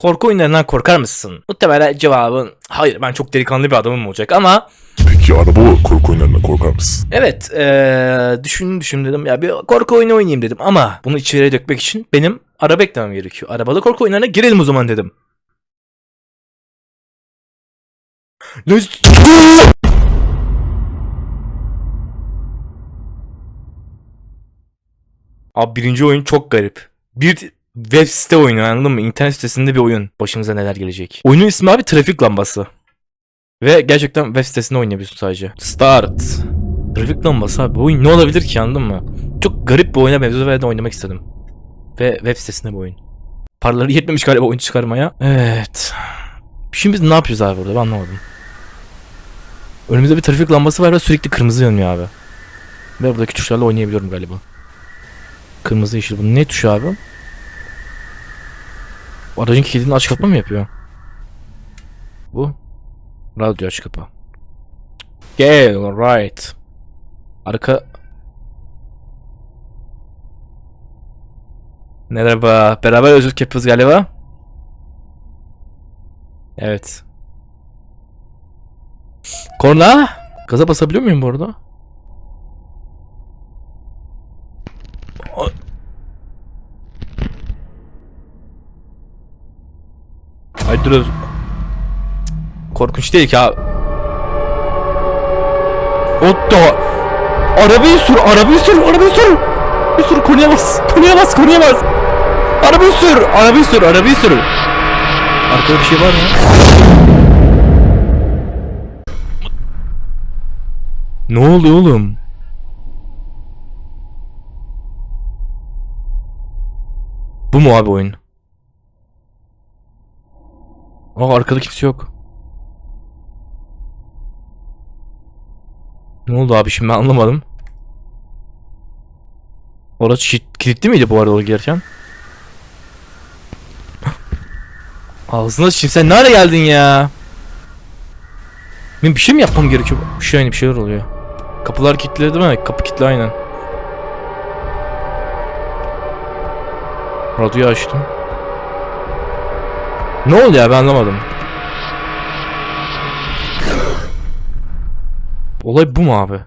Korku oyunlarından korkar mısın? Muhtemelen cevabın hayır ben çok delikanlı bir adamım olacak ama Peki araba korku oyunlarından korkar mısın? evet ee, düşün düşün dedim ya bir korku oyunu oynayayım dedim ama bunu içeriye dökmek için benim araba eklemem gerekiyor. Arabalı korku oyunlarına girelim o zaman dedim. Let's- Abi birinci oyun çok garip. Bir web site oyunu anladın mı? İnternet sitesinde bir oyun. Başımıza neler gelecek. Oyunun ismi abi trafik lambası. Ve gerçekten web sitesinde oynayabiliyorsun sadece. Start. Trafik lambası abi. Bu oyun ne olabilir ki anladın mı? Çok garip bir oyuna benziyor ve oynamak istedim. Ve web sitesinde bir oyun. Paraları yetmemiş galiba oyun çıkarmaya. Evet. Şimdi biz ne yapıyoruz abi burada ben anlamadım. Önümüzde bir trafik lambası var ve sürekli kırmızı yanıyor abi. Ve buradaki tuşlarla oynayabiliyorum galiba. Kırmızı yeşil. Bu ne tuşu abi? Aracın kilidini aç kapa mı yapıyor? Bu. Radyo aç kapa. Gel right. Arka. Merhaba. Beraber özgürlük yapıyoruz galiba. Evet. Korna. Gaza basabiliyor muyum bu arada? Ay dur. Korkunç değil ki abi. Otto. Arabayı sür, arabayı sür, arabayı sür. Bir sür, konuya bas, konuya bas, konuya bas. Arabayı sür, arabayı sür, arabayı sür. Arkada bir şey var mı? Ne oluyor oğlum? Bu mu abi oyun? Aa arkada kimse yok. Ne oldu abi şimdi ben anlamadım. Orası kilitli miydi bu arada oraya girerken? Ağzına sıçayım sen nereye geldin ya? Benim bir şey mi yapmam gerekiyor? Bir şey aynı bir şeyler oluyor. Kapılar kilitli değil mi? Kapı kilitli aynen. Radyoyu açtım. Ne oldu ya ben anlamadım. Olay bu mu abi?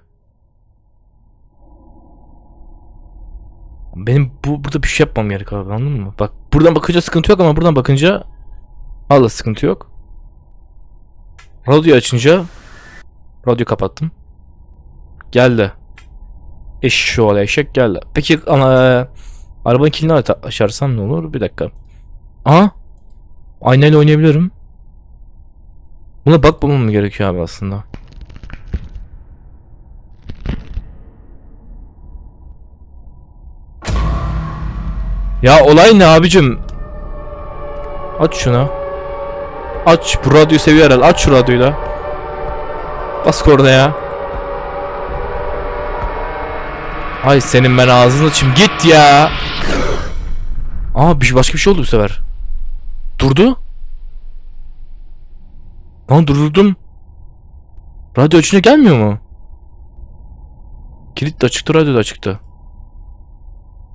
Benim bu burada bir şey yapmam gerek abi anladın mı? Bak buradan bakınca sıkıntı yok ama buradan bakınca Allah sıkıntı yok. Radyo açınca radyo kapattım. Geldi. Eşşi ol eşek geldi. Peki ana arabanın kilidini aç- açarsam ne olur? Bir dakika. Aha Aynayla oynayabiliyorum. Buna bakmamam mı gerekiyor abi aslında? Ya olay ne abicim? Aç şunu. Aç. Bu radyoyu seviyor herhalde. Aç şu radyoyu da. Bas kornaya. Ay senin ben ağzını açayım. Git ya. Aa bir başka bir şey oldu bu sefer. Durdu. Lan durdurdum. Radyo açınca gelmiyor mu? Kilit de açıktı, radyo da açıktı.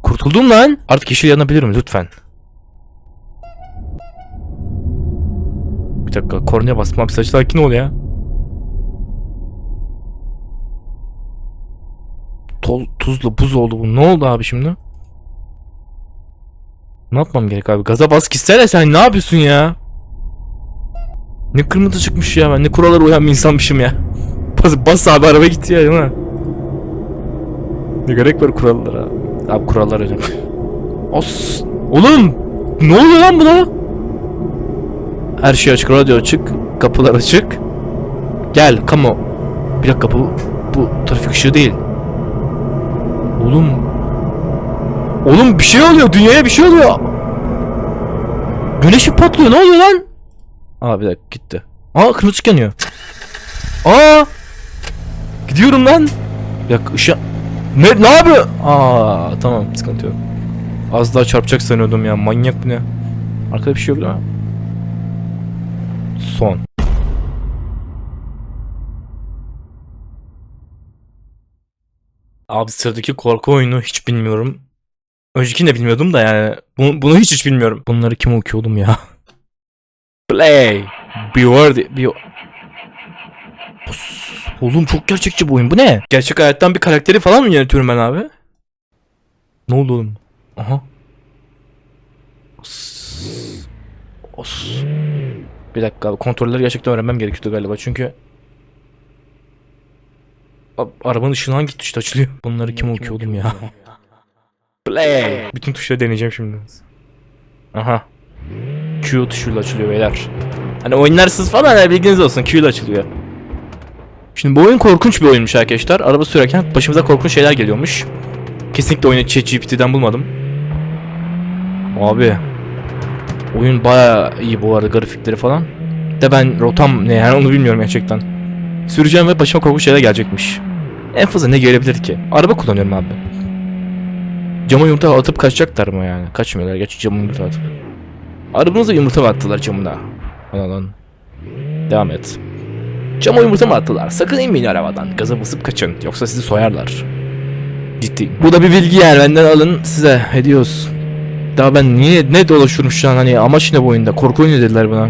Kurtuldum lan. Artık yeşil yanabilirim lütfen. Bir dakika kornaya basmam. Saç sakin ol ya. Toz, tuzla buz oldu bu. Ne oldu abi şimdi? Ne yapmam gerek abi? Gaza bas gitsene sen ne yapıyorsun ya? Ne kırmızı çıkmış ya ben ne kurallara uyan bir insanmışım ya. Bas, bas abi araba gitti ya değil mi? Ne gerek var kurallara? Abi kurallar öyle. Os. Oğlum! Ne oluyor lan buna? Her şey açık, radyo açık, kapılar açık. Gel, come on. Bir dakika bu, bu trafik ışığı değil. Oğlum. Oğlum bir şey oluyor, dünyaya bir şey oluyor. Güneşi patlıyor, ne oluyor lan? Aa bir dakika gitti. Aa kırmızı ışık yanıyor. Aa! Gidiyorum lan. Dakika ışığa... Ne, ne yapıyor? Aa tamam sıkıntı yok. Az daha çarpacak sanıyordum ya manyak bu ne? Arkada bir şey yok değil mi? Son. Abi sıradaki korku oyunu hiç bilmiyorum. Öncekini de bilmiyordum da yani. Bunu, bunu hiç hiç bilmiyorum. Bunları kim okuyor oğlum ya? Play. Beware. Be Oğlum çok gerçekçi bu oyun. Bu ne? Gerçek hayattan bir karakteri falan mı yönetiyorum ben abi? Ne oldu oğlum? Aha. Os. Os. Bir dakika abi kontrolleri gerçekten öğrenmem gerekiyordu galiba çünkü A- Arabanın ışığını hangi tuşta açılıyor? Bunları kim okuyor oğlum ya? Play. Bütün tuşları deneyeceğim şimdi. Aha. Q tuşuyla açılıyor beyler. Hani oynarsınız falan ya bilginiz olsun Q ile açılıyor. Şimdi bu oyun korkunç bir oyunmuş arkadaşlar. Araba sürerken başımıza korkunç şeyler geliyormuş. Kesinlikle oyunu ChatGPT'den bulmadım. Abi. Oyun baya iyi bu arada grafikleri falan. De ben rotam ne yani onu bilmiyorum gerçekten. Süreceğim ve başıma korkunç şeyler gelecekmiş. En fazla ne gelebilir ki? Araba kullanıyorum abi. Cama yumurta atıp kaçacaklar mı yani? Kaçmıyorlar gerçi cama yumurta atıp. Arabanıza yumurta mı attılar camına? Lan lan. Devam et. Cama yumurta mı attılar? Sakın inmeyin arabadan. Gaza basıp kaçın. Yoksa sizi soyarlar. Ciddi. Bu da bir bilgi yani. Benden alın size. Ediyoruz. Daha ben niye ne dolaşıyorum şu an hani amaç ne bu oyunda? Korku oyunu dediler buna.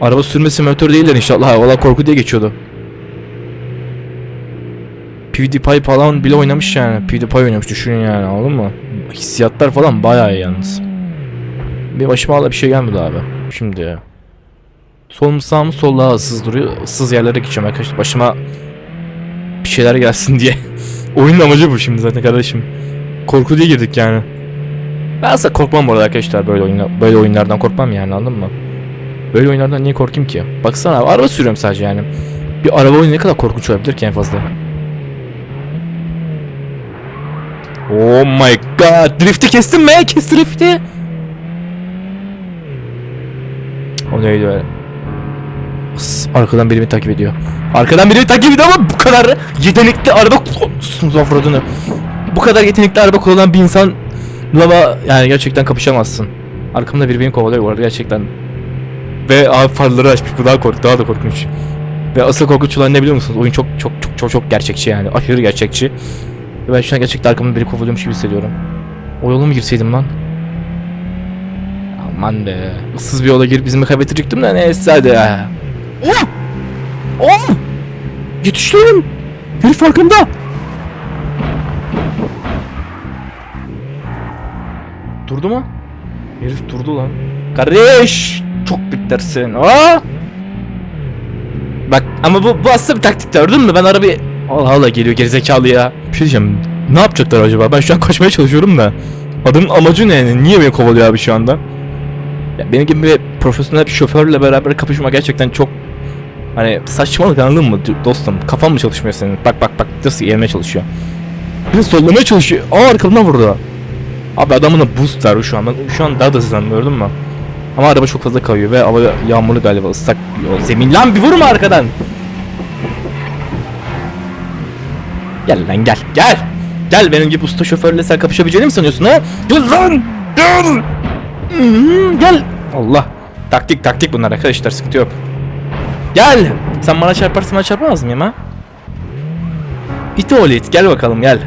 Araba sürme simülatörü değiller inşallah. Valla korku diye geçiyordu. PewDiePie falan bile oynamış yani. PewDiePie oynamış düşünün yani anladın mı? Hissiyatlar falan bayağı yalnız. Bir başıma da bir şey gelmedi abi. Şimdi Sol mu sağ mı sol daha ıssız duruyor. Issız yerlere gideceğim arkadaşlar. Başıma bir şeyler gelsin diye. Oyunun amacı bu şimdi zaten kardeşim. Korku diye girdik yani. Ben asla korkmam bu arada arkadaşlar böyle oyunlar, böyle oyunlardan korkmam yani anladın mı? Böyle oyunlardan niye korkayım ki? Baksana abi araba sürüyorum sadece yani. Bir araba oyunu ne kadar korkunç olabilir ki en fazla? Oh my god. Drift'i kestin mi? Kes drift'i. O neydi öyle? Arkadan biri beni takip ediyor. Arkadan biri beni takip ediyor ama bu kadar yetenekli araba Zafradını. Bu kadar yetenekli araba kullanan bir insan lava yani gerçekten kapışamazsın. Arkamda biri beni kovalıyor bu arada gerçekten. Ve abi farları açmış bu daha kork daha da korkunç. Ve asıl korkunç olan ne biliyor musunuz? Oyun çok çok çok çok çok gerçekçi yani. Aşırı gerçekçi. Ve ben şu an gerçekten arkamda biri kovalıyormuş gibi hissediyorum. O yola mı girseydim lan? Aman be. Issız bir yola girip bizimi kaybettirecektim de neyse hadi. Oh! Oh! Yetiştim! Herif farkında! Durdu mu? Herif durdu lan. Kardeş! Çok beklersin. Aa! Bak ama bu, bu aslında bir taktik gördün mü? Ben arabayı... Allah Allah geliyor gerizekalı ya. Şey diyeceğim. Ne yapacaklar acaba? Ben şu an kaçmaya çalışıyorum da. Adamın amacı ne? Niye beni kovalıyor abi şu anda? Ya benim gibi bir profesyonel bir şoförle beraber kapışmak gerçekten çok hani saçmalık anladın mı dostum? Kafan mı çalışmıyor senin? Bak bak bak nasıl yermeye çalışıyor. Beni sollamaya çalışıyor. Aa arkamdan vurdu. Abi adamın da boost var şu an. Ben şu an daha da hızlandım gördün mü? Ama araba çok fazla kayıyor ve hava yağmurlu galiba ıslak. Zemin lan bir vurma arkadan. Gel lan gel gel. Gel benim gibi usta şoförle sen kapışabileceğini mi sanıyorsun ha? Gel lan gel. Hmm, gel. Allah. Taktik taktik bunlar arkadaşlar sıkıntı yok. Gel. Sen bana çarparsın bana çarpamaz mıyım ha? İti oğlu it gel bakalım gel.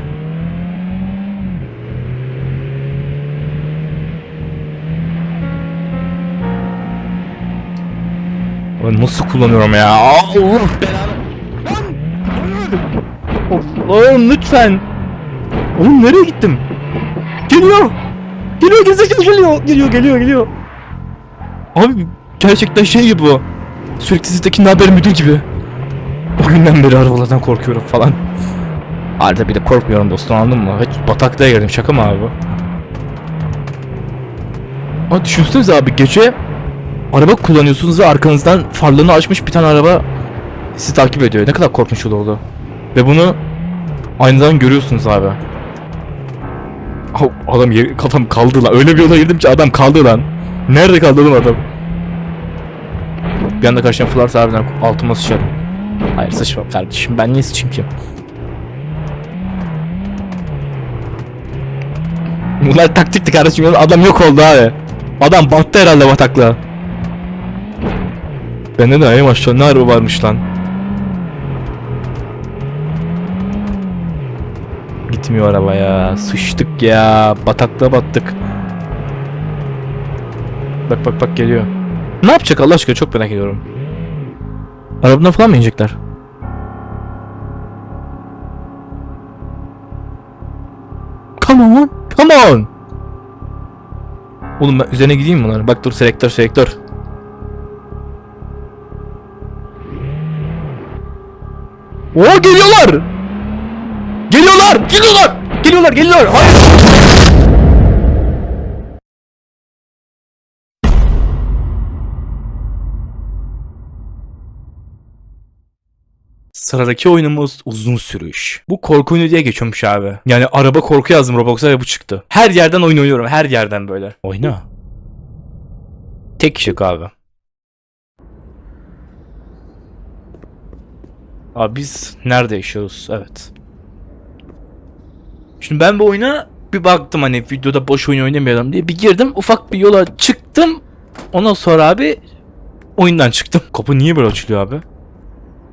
Ben nasıl kullanıyorum ya? Allah belanı. Allah'ım lütfen. Oğlum nereye gittim? Geliyor. Geliyor gerizekalı geliyor. Geliyor geliyor geliyor. Abi gerçekten şey gibi bu. Sürekli sizdeki haber müdür gibi. O günden beri arabalardan korkuyorum falan. Arada bir de korkmuyorum dostum anladın mı? Hiç bataklığa girdim şaka mı abi? Ama düşünsenize abi gece araba kullanıyorsunuz ve arkanızdan farlarını açmış bir tane araba sizi takip ediyor. Ne kadar korkunç olurdu. Ve bunu aynadan görüyorsunuz abi. Adam yer, adam kaldı lan. Öyle bir yola girdim ki adam kaldı lan. Nerede kaldı lan adam? Bir anda karşıma fırlarsa harbiden altıma sıçarım. Hayır sıçmam kardeşim. Ben niye sıçayım ki? Bunlar taktikti kardeşim. Adam yok oldu abi. Adam battı herhalde bataklığa. Bende de ay maşallah ne araba varmış lan. Gitmiyor araba ya. Sıçtık ya. Bataklığa battık. Bak bak bak geliyor. Ne yapacak Allah aşkına çok merak ediyorum. Arabadan falan mı inecekler? Come on, come on. Oğlum ben üzerine gideyim mi bunların? Bak dur selektör selektör. Oo geliyorlar. Geliyorlar, geliyorlar. Geliyorlar, geliyorlar. Hayır. Sıradaki oyunumuz uzun sürüş. Bu korku oyunu diye geçiyormuş abi. Yani araba korku yazdım Roblox'a ve bu çıktı. Her yerden oyun oynuyorum. Her yerden böyle. Oyna. Tek kişi abi. Abi biz nerede yaşıyoruz? Evet. Şimdi ben bu oyuna bir baktım hani videoda boş oyun oynamayalım diye. Bir girdim ufak bir yola çıktım. Ondan sonra abi oyundan çıktım. Kapı niye böyle açılıyor abi?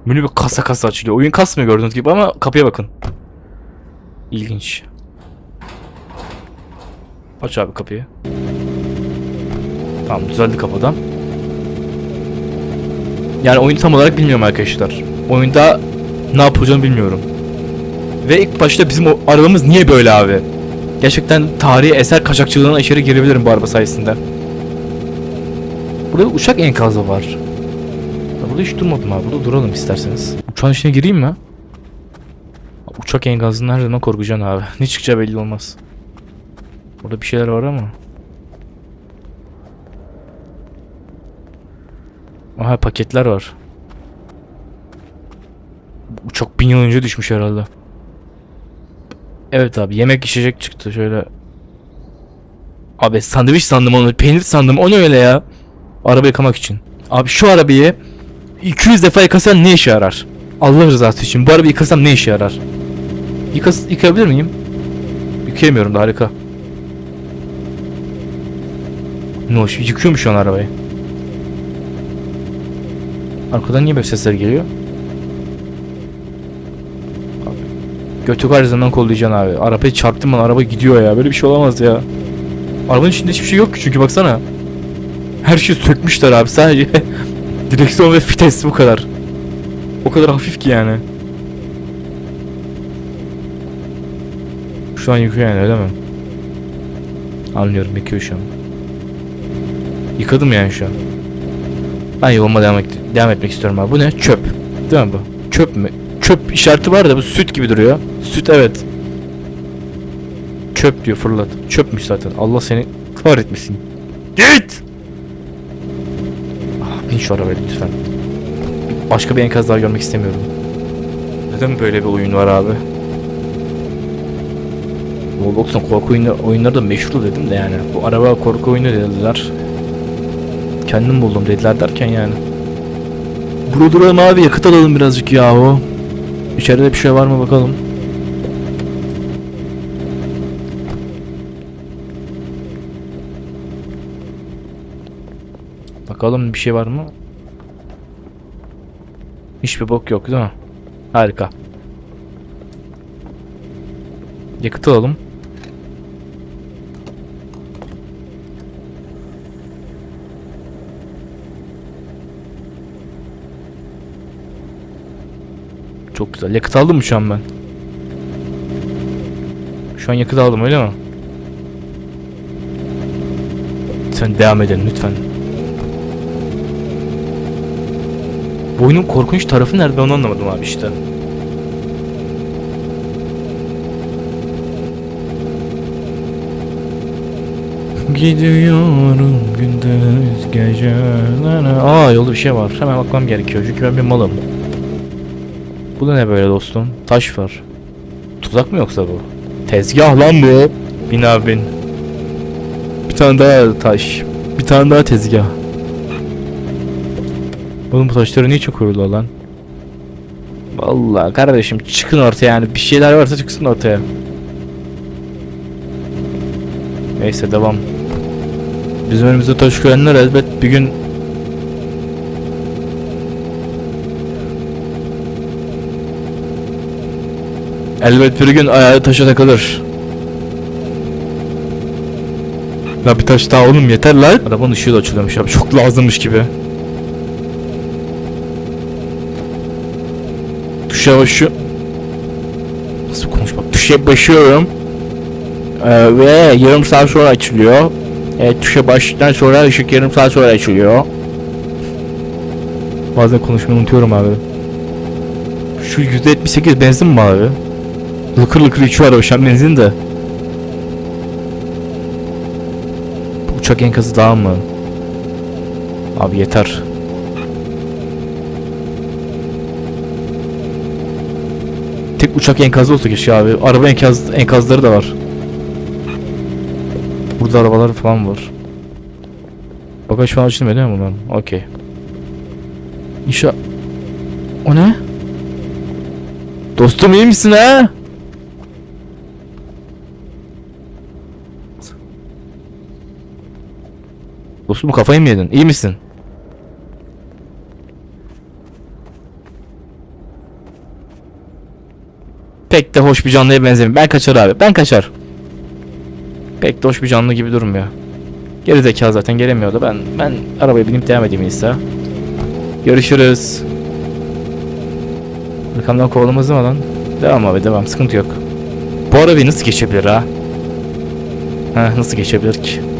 Menü bir kasa kasa açılıyor. Oyun kasmıyor gördüğünüz gibi ama kapıya bakın. İlginç. Aç abi kapıyı. Tamam düzeldi kapıdan. Yani oyunu tam olarak bilmiyorum arkadaşlar. Oyunda ne yapacağını bilmiyorum. Ve ilk başta bizim o arabamız niye böyle abi? Gerçekten tarihi eser kaçakçılığına içeri girebilirim bu araba sayesinde. Burada uçak enkazı var. Burada hiç durmadım abi. Burada duralım isterseniz. Uçağın içine gireyim mi? Uçak enkazından her zaman korkacaksın abi. Ne çıkacağı belli olmaz. Burada bir şeyler var ama. Aha paketler var. Uçak bin yıl önce düşmüş herhalde. Evet abi yemek içecek çıktı şöyle. Abi sandviç sandım onu. Peynir sandım. O ne öyle ya? Araba yıkamak için. Abi şu arabayı 200 defa yıkasan ne işe yarar? Allah rızası için bu arabayı yıkasam ne işe yarar? Yıkas yıkayabilir miyim? Yıkayamıyorum da harika. Ne hoş yıkıyor mu şu an arabayı? Arkadan niye böyle sesler geliyor? Abi, Götü zaman kollayacaksın abi. Arabayı çarptım ben araba gidiyor ya. Böyle bir şey olamaz ya. Arabanın içinde hiçbir şey yok çünkü baksana. Her şeyi sökmüşler abi sadece. Direksiyon ve vites bu kadar. O kadar hafif ki yani. Şu an yıkıyor yani öyle mi? Anlıyorum yıkıyor şu an. Yıkadım yani şu an. Ben yoluma devam, et- devam etmek istiyorum abi. Bu ne? Çöp. Değil mi bu? Çöp mü? Çöp işareti var da bu süt gibi duruyor. Süt evet. Çöp diyor fırlat. Çöpmüş zaten. Allah seni kahretmesin. Git! Ah, bin şu arabaya lütfen. Başka bir enkaz daha görmek istemiyorum. Neden böyle bir oyun var abi? Roblox'un korku oyunu, oyunları da meşhur dedim de yani. Bu araba korku oyunu dediler. Kendim buldum dediler derken yani. Burada duralım abi yakıt alalım birazcık yahu. İçeride bir şey var mı bakalım. Bakalım bir şey var mı? Hiçbir bok yok değil mi? Harika. Yakıt alalım. Çok güzel. Yakıt aldım mı şu an ben? Şu an yakıt aldım öyle mi? Sen devam edelim lütfen. Bu oyunun korkunç tarafı nerede onu anlamadım abi işte. Gidiyorum gündüz gecelere. Aa yolda bir şey var. Hemen bakmam gerekiyor çünkü ben bir malım. Bu da ne böyle dostum? Taş var. Tuzak mı yoksa bu? Tezgah lan bu. Bin abi bin. Bir tane daha taş. Bir tane daha tezgah. Oğlum bu taşları niye çok koyuyorlar lan? Vallahi kardeşim çıkın ortaya yani bir şeyler varsa çıksın ortaya. Neyse devam. Bizim önümüzde taş koyanlar elbet bir gün Elbet bir gün ayağı taşa takılır. La bir taş daha oğlum yeter lan. Arabanın ışığı da açılıyormuş abi. Çok lazımmış gibi. Tuşa başı... Nasıl konuşmak? Tuşa basıyorum. Ee, ve yarım saat sonra açılıyor. Evet tuşa bastıktan sonra ışık yarım saat sonra açılıyor. Bazen konuşmayı unutuyorum abi. Şu %78 benzin mi abi? Lıkır lıkır içiyor araba şu an benzin de. Bu uçak enkazı daha mı? Abi yeter. Tek uçak enkazı olsa keşke abi. Araba enkaz, enkazları da var. Burada arabalar falan var. Bagaj falan açılmıyor değil mi bunların? Okey. İnşa... O ne? Dostum iyi misin ha? Dostum kafayı mı yedin? İyi misin? Pek de hoş bir canlıya benzemiyor. Ben kaçar abi. Ben kaçar. Pek de hoş bir canlı gibi durmuyor. Geri zekalı zaten gelemiyordu. Ben ben arabaya binip devam edeyim iyisi. Görüşürüz. Arkamdan kovalamaz mı lan? Devam abi devam. Sıkıntı yok. Bu arabayı nasıl geçebilir ha? Ha nasıl geçebilir ki?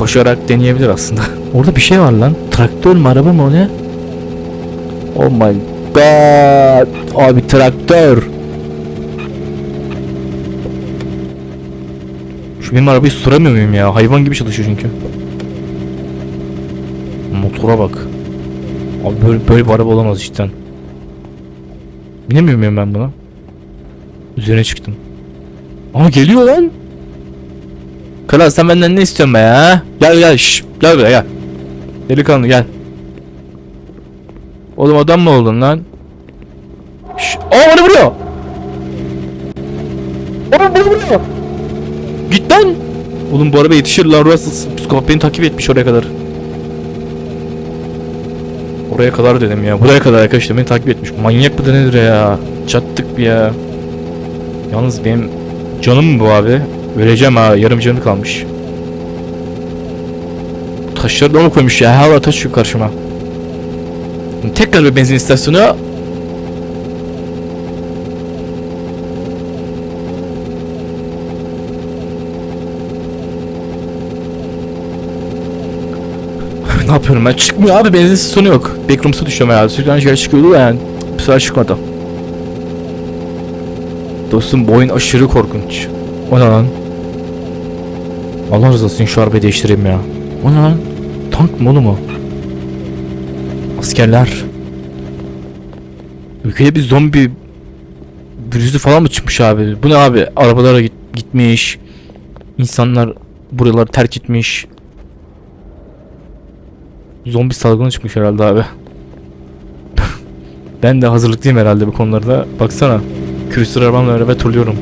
Koşarak deneyebilir aslında. Orada bir şey var lan. Traktör mü araba mı o ne? Oh my god. Abi traktör. Şu benim arabayı susturamıyor muyum ya? Hayvan gibi çalışıyor çünkü. Motora bak. Abi böyle, böyle bir araba olamaz cidden. Binemiyor muyum ben buna? Üzerine çıktım. Ama geliyor lan. Kral sen benden ne istiyorsun be ya? Gel gel şş, gel buraya gel. Delikanlı gel. Oğlum adam mı oldun lan? Şş, aa bana vuruyor. Oğlum bana vuruyor. Git lan. Oğlum bu araba yetişir lan Russell. Psikopat beni takip etmiş oraya kadar. Oraya kadar dedim ya. Buraya kadar arkadaşlar beni takip etmiş. Manyak mıdır nedir ya? Çattık bir ya. Yalnız benim canım bu abi? Öleceğim ha. Yarım canı kalmış. Bu Taşları da mı koymuş ya? Hala taş çıkıyor karşıma. Tekrar bir benzin istasyonu. ne yapıyorum ben? Çıkmıyor abi benzin istasyonu yok. Backrooms'a düşüyorum ya. Sürekli aynı şeyler çıkıyordu yani. Bir sefer çıkmadı. Dostum bu oyun aşırı korkunç. O ne lan? Allah rızası için şu arabayı değiştireyim ya. O ne lan? Tank mı oğlum o? Askerler. Ülkede bir zombi virüsü falan mı çıkmış abi? Bu ne abi? Arabalara git gitmiş. İnsanlar buraları terk etmiş. Zombi salgını çıkmış herhalde abi. ben de hazırlıklıyım herhalde bu konularda. Baksana. Külüstür arabamla beraber turluyorum.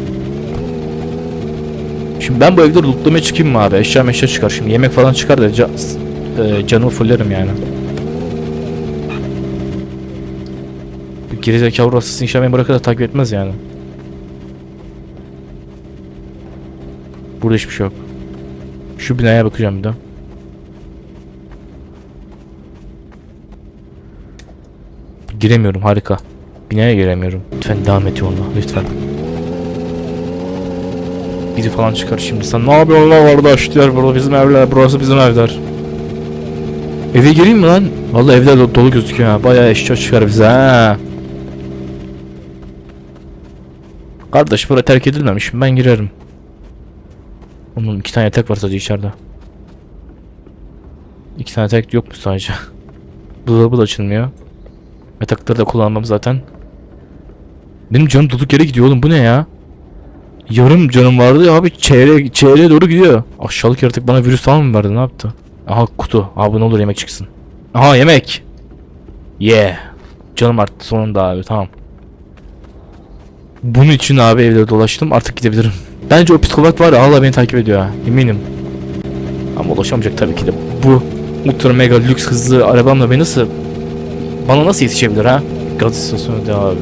Şimdi ben bu evde lootlamaya çıkayım mı abi? Eşya meşya çıkar şimdi. Yemek falan çıkar da ca e, canımı fullerim yani. Bu gerizekalı rastası inşallah beni bırakır da takip etmez yani. Burada hiçbir şey yok. Şu binaya bakacağım bir de. Giremiyorum harika. Binaya giremiyorum. Lütfen devam et yoluna lütfen. Biri falan çıkar şimdi. Sen ne yapıyorsun lan kardeş diyor. Burada bizim evler. Burası bizim evler. Eve gireyim mi lan? Vallahi evler do- dolu gözüküyor ha. Bayağı eşya çıkar bize ha. Kardeş buraya terk edilmemiş. Ben girerim. Onun iki tane yatak var sadece içeride. İki tane yatak yok mu sadece? Buzdolabı da açılmıyor. Yatakları da kullanmam zaten. Benim canım duduk yere gidiyor oğlum bu ne ya? Yarım canım vardı ya abi çeyre çeyreğe doğru gidiyor. Aşağılık yaratık bana virüs falan mı verdi ne yaptı? Aha kutu. Abi ne olur yemek çıksın. Aha yemek. Yeah. Canım arttı sonunda abi tamam. Bunun için abi evde dolaştım artık gidebilirim. Bence o psikopat var ya hala beni takip ediyor ha eminim. Ama ulaşamayacak tabii ki de. Bu ultra mega lüks hızlı arabamla beni nasıl bana nasıl yetişebilir ha? Gaz istasyonu de abi.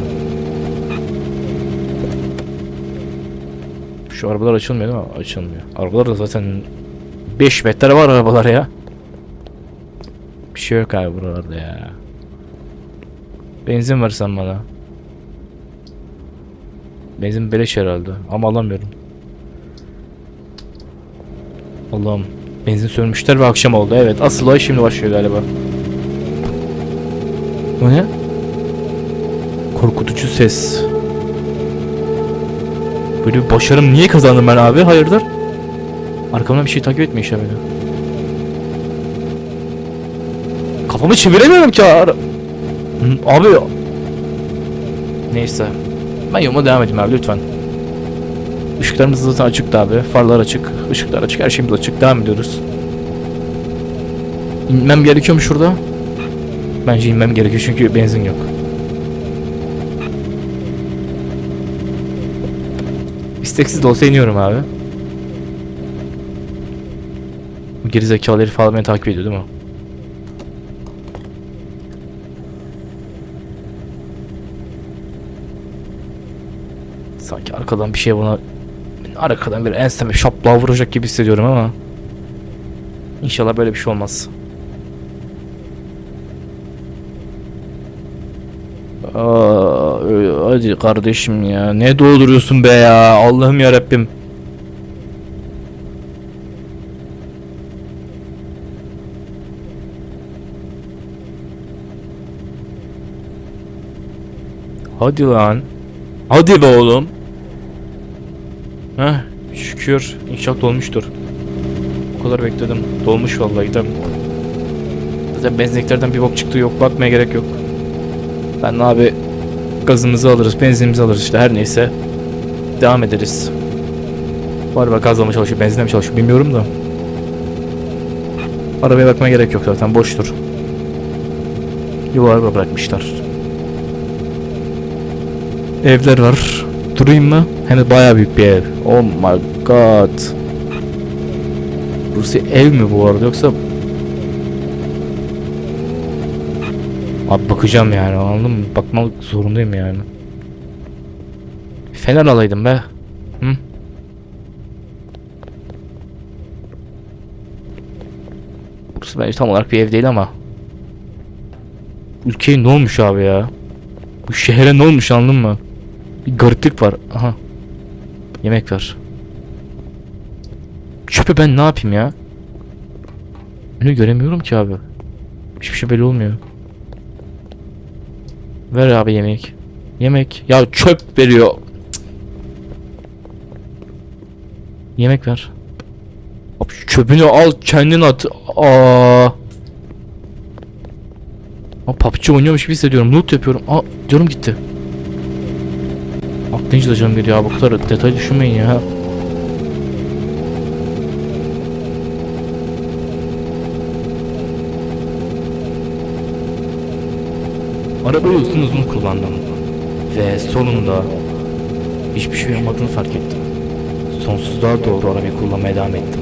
Şu arabalar açılmıyor değil mi? Açılmıyor. Arabalar da zaten 5 metre var arabalar ya. Bir şey yok abi buralarda ya. Benzin versen bana. Benzin beleş herhalde ama alamıyorum. Allah'ım. Benzin sönmüşler ve akşam oldu. Evet asıl olay şimdi başlıyor galiba. Bu ne? Korkutucu ses. Böyle bir başarım niye kazandım ben abi? Hayırdır? Arkamdan bir şey takip etmiyor işte beni. Kafamı çeviremiyorum ki Abi Neyse Ben yoluma devam edeyim abi lütfen Işıklarımız zaten açıktı abi Farlar açık, ışıklar açık, her şeyimiz açık Devam ediyoruz İnmem gerekiyor mu şurada? Bence inmem gerekiyor çünkü benzin yok İsteksiz de olsa iniyorum abi Bu Gerizekalı herif falan beni takip ediyor değil mi? Sanki arkadan bir şey bana arkadan bir enseme şapla vuracak gibi hissediyorum ama İnşallah böyle bir şey olmaz. Aa, hadi kardeşim ya. Ne dolduruyorsun be ya? Allah'ım ya Rabbim. Hadi lan. Hadi be oğlum. Heh, şükür. İnşaat dolmuştur. O kadar bekledim. Dolmuş vallahi gidelim. Zaten benzinliklerden bir bok çıktı yok. Bakmaya gerek yok. Ben abi gazımızı alırız, benzinimizi alırız işte her neyse. Devam ederiz. Bu araba gazla mı çalışıyor, benzinle mi çalışıyor bilmiyorum da. Arabaya bakmaya gerek yok zaten boştur. Yuva araba bırakmışlar. Evler var. Durayım mı? Hem de bayağı büyük bir ev. Oh my god. Burası ev mi bu arada yoksa Abi bakacağım yani anladın mı? Bakmak zorundayım yani. Fener alaydım be. Hı? Burası bence tam olarak bir ev değil ama. Ülkeye ne olmuş abi ya? Bu şehre ne olmuş anladın mı? Bir gariplik var. Aha. Yemek ver. Çöpe ben ne yapayım ya? Önü göremiyorum ki abi. Hiçbir şey belli olmuyor. Ver abi yemek. Yemek. Ya çöp veriyor. Yemek ver. Abi çöpünü al kendin at. Aa. Aa PUBG oynuyormuş gibi hissediyorum. Loot yapıyorum. Aa canım gitti. Atlayınca da canım geliyor ya. Bu kadar detay düşünmeyin ya. Arabayı uzun uzun kullandım. Ve sonunda hiçbir şey olmadığını fark ettim. Sonsuzluğa doğru arabayı kullanmaya devam ettim.